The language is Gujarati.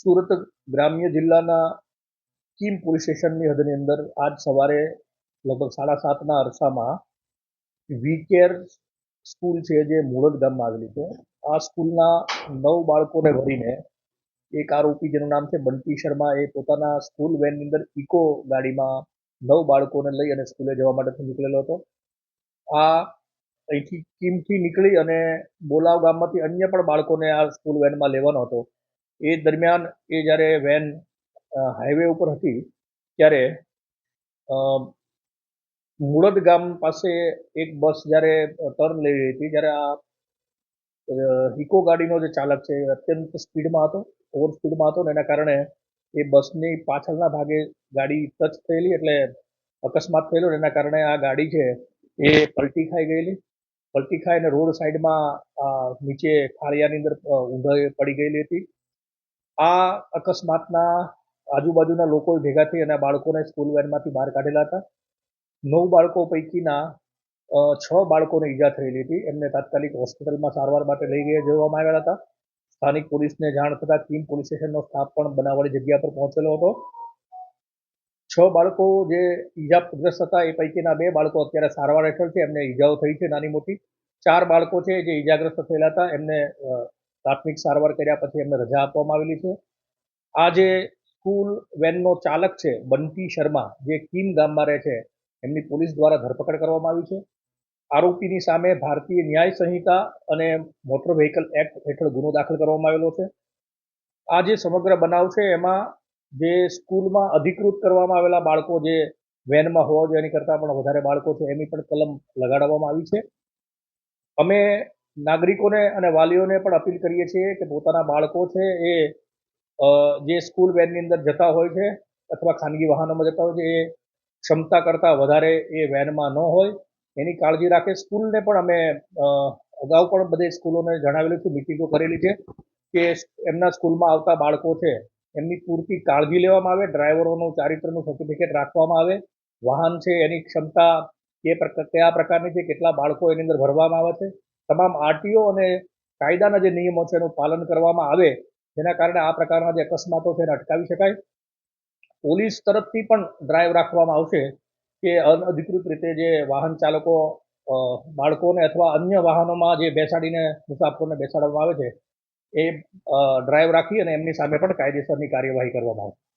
સુરત ગ્રામ્ય જિલ્લાના કીમ પોલીસ સ્ટેશનની હદની અંદર આજ સવારે લગભગ સાડા સાતના અરસામાં વી કેર સ્કૂલ છે જે મૂળદ ગામમાં આવેલી છે. આ સ્કૂલના નવ બાળકોને ભરીને એક આરોપી જેનું નામ છે બંટી શર્મા, એ પોતાના સ્કૂલ વેનની અંદર ઇકો ગાડીમાં નવ બાળકોને લઈ અને સ્કૂલે જવા માટે નીકળેલો હતો. આ અહીંથી કીમથી નીકળી અને બોલાવ ગામમાંથી અન્ય પણ બાળકોને આ સ્કૂલ વેનમાં લેવાનો હતો. એ દરમિયાન એ જ્યારે વેન હાઈવે ઉપર હતી, ત્યારે મુળદ ગામ પાસે એક બસ જ્યારે ટર્ન લઈ રહી હતી, જ્યારે આ ઇકો ગાડીનો જે ચાલક છે એ અત્યંત સ્પીડમાં હતો, ઓવર સ્પીડમાં હતો ને એના કારણે એ બસની પાછળના ભાગે ગાડી ટચ થયેલી એટલે અકસ્માત થયેલો એના કારણે આ ગાડી છે એ પલટી ખાઈ ગયેલી. પલટી ખાઈને રોડ સાઈડમાં નીચે ખાળિયાની અંદર ઊંધે પડી ગયેલી હતી. આ અકસ્માતના આજુબાજુના લોકો ભેગા થઈ અને બાળકોને સ્કૂલ વેનમાંથી બહાર કાઢેલા હતા. નવ બાળકો પૈકીના છ બાળકોને ઈજા થયેલી હતી. એમને તાત્કાલિક હોસ્પિટલમાં સારવાર માટે લઈ ગયા જવામાં આવ્યા હતા. સ્થાનિક પોલીસને જાણ થતાં કીમ પોલીસ સ્ટેશનનો સ્ટાફ પણ બનાવવાની જગ્યા પર પહોંચેલો હતો. છ બાળકો જે ઈજાગ્રસ્ત હતા, એ પૈકીના બે બાળકો અત્યારે સારવાર હેઠળ છે. એમને ઈજાઓ થઈ છે નાની મોટી. ચાર બાળકો છે જે ઈજાગ્રસ્ત થયેલા હતા. એમને પ્રાથમિક સારવાર કર્યા પછી એમને રજા આપવામાં આવેલી છે. આ જે સ્કૂલ વેનનો ચાલક છે, બંટી શર્મા, જે કીમ ગામમાં રહે છે, એમની પોલીસ દ્વારા ધરપકડ કરવામાં આવી છે. આરોપીની સામે ભારતીય ન્યાય સંહિતા અને મોટર વ્હીકલ એક્ટ હેઠળ ગુનો દાખલ કરવામાં આવેલો છે. આ જે સમગ્ર બનાવ છે, એમાં જે સ્કૂલમાં અધિકૃત કરવામાં આવેલા બાળકો જે વેનમાં હોવા જોઈએ એની કરતાં પણ વધારે બાળકો છે, એની પણ કલમ લગાડવામાં આવી છે. અમે નાગરિકોને અને વાલીઓને પણ અપીલ કરીએ છીએ કે પોતાના બાળકો છે એ જે સ્કૂલ વેનની અંદર જતા હોય છે અથવા ખાનગી વાહનોમાં જતા હોય છે, એ ક્ષમતા કરતાં વધારે એ વેનમાં ન હોય. એની કાળજી રાખે. સ્કૂલને પણ અમે અગાઉ પણ બધે સ્કૂલોને જણાવેલું છે, મિટિંગો કરેલી છે કે એમના સ્કૂલમાં આવતા બાળકો છે એમની પૂરતી કાળજી લેવામાં આવે, ડ્રાઈવરોનું, ચારિત્રનું સર્ટિફિકેટ રાખવામાં આવે. વાહન છે એની ક્ષમતા કે કયા પ્રકારની છે, કેટલા બાળકો એની અંદર ભરવામાં આવે છે. તમામ આરટીઓ અને કાયદાના જે નિયમો છે એનું પાલન કરવામાં આવે, જેના કારણે આ પ્રકારના જે અકસ્માતો છે એને અટકાવી શકાય. પોલીસ તરફથી પણ ડ્રાઈવ રાખવામાં આવશે કે અનઅધિકૃત રીતે જે વાહન ચાલકો બાળકોને અથવા અન્ય વાહનોમાં જે બેસાડીને મુસાફરોને બેસાડવામાં આવે છે, એ ડ્રાઈવ રાખી અને એમની સામે પણ કાયદેસરની કાર્યવાહી કરવામાં આવશે